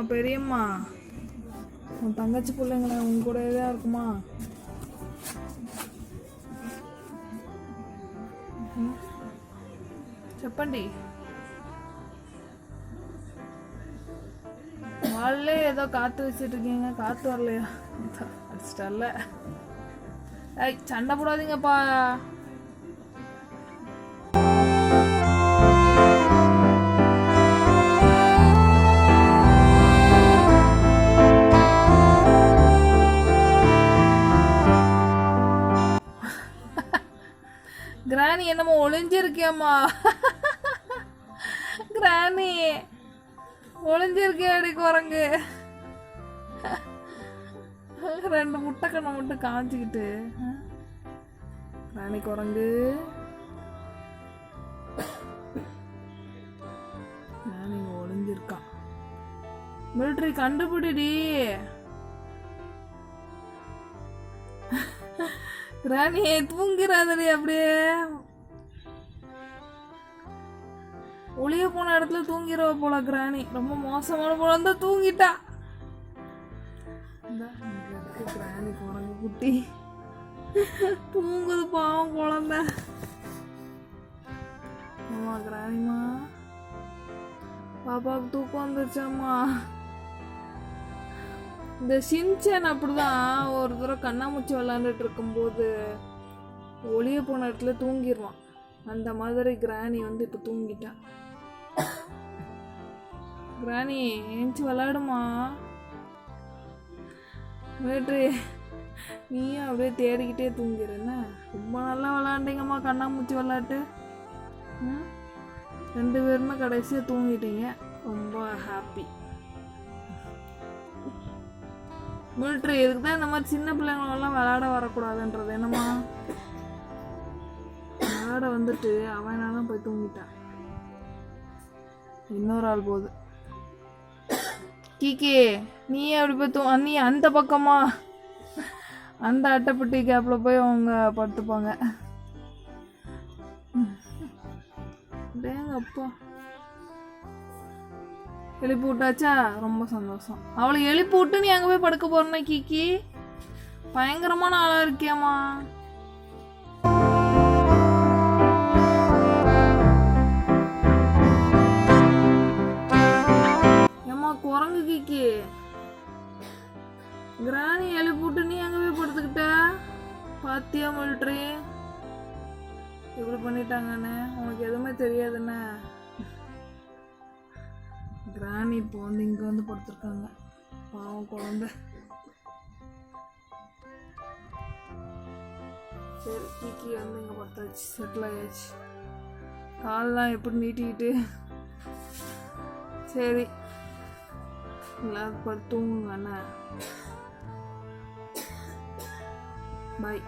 பெரியம்மா உன் தங்கச்சி பிள்ளைங்கள உன் கூட தான் இருக்குமா ம்? చెప్పండి వాళ్ళే ఏదో காத்து வச்சுட்டு இருக்கீங்க காத்து வரலையா அடிச்சிட்டல்ல ஐய் சண்டை போடாதீங்கப்பா கிராணி என்னமோ ஒளிஞ்சிருக்கேம்மா கிராணி ஒளிஞ்சிருக்கேடி குரங்கு. ரெண்டு முட்டைக்கண்ணை மட்டும் காஞ்சிக்கிட்டு. கிராணி குரங்கு. கிராணி ஒளிஞ்சிருக்கான் மிலிட்ரி கண்டுபிடிடி. ராணி தூங்கிறாதடி அப்படியே. ஒளிய போன இடத்துல தூங்கிறவ போல கிராணி ரொம்ப மோசமான போல இருந்தா தூங்கிட்டா. கிராணி குரங்கு குட்டி. தூங்குது பாவம் குழந்தை. கிராணிமா பாப்பாவுக்கு தூக்கம் வந்துருச்சாம்மா. இந்த ஷின்சேன் அப்படிதான் ஒரு தடவை கண்ணாமூச்சி விளாண்டுட்டு இருக்கும்போது ஒளிய போன இடத்துல தூங்கிடுவான் அந்த மாதிரி கிராணி வந்து இப்போ தூங்கிட்டான். கிராணி ஏஞ்சி விளாடுமா வேட்ரி நீயும் அப்படியே தேடிக்கிட்டே தூங்கிடுறேன்ன ரொம்ப நல்லா விளாண்டிங்கம்மா கண்ணாமூச்சி விளாட்டு ரெண்டு பேருமே கடைசியாக தூங்கிட்டீங்க. ரொம்ப ஹாப்பி மிலிட்ரி இதுக்கு தான் இந்த மாதிரி சின்ன பிள்ளைங்களெல்லாம் விளையாட வரக்கூடாதுன்றது? என்னம்மா? விளையாட வந்துட்டு அவனாலும் போய் தூங்கிட்டான். இன்னொரு ஆள் போகுது கீகே நீ அப்படி போய் தூ நீ அந்த பக்கமா? அந்த அட்டைப்பட்டி கேப்பில் போய் அவங்க படுத்துப்பாங்க. டேங்க அப்பா எழுப்பி விட்டாச்சா? ரொம்ப சந்தோஷம். அவளை எழுப்பி விட்டு நீ அங்கே போய் படுக்க போறனா கீக்கி பயங்கரமான ஆளாக இருக்கியம்மா. ஏம்மா குரங்கு கீக்கி கிராணி எழுப்பி விட்டு நீ அங்கே போய் படுத்துக்கிட்ட? பாத்தியா மில்ட்ரி இப்படி பண்ணிட்டாங்கன்னு உனக்கு எதுவுமே தெரியாதுண்ணே கிராணி இப்போ வந்து இங்கே வந்து படுத்துருக்காங்க. பாவம் குழந்த. சரி கீக்கி வந்து இங்கே படுத்தாச்சு. செட்டில் ஆயாச்சு. கால்லாம் எப்படி நீட்டிக்கிட்டு? சரி. எல்லாரும் படுத்துங்க அண்ணா. பாய்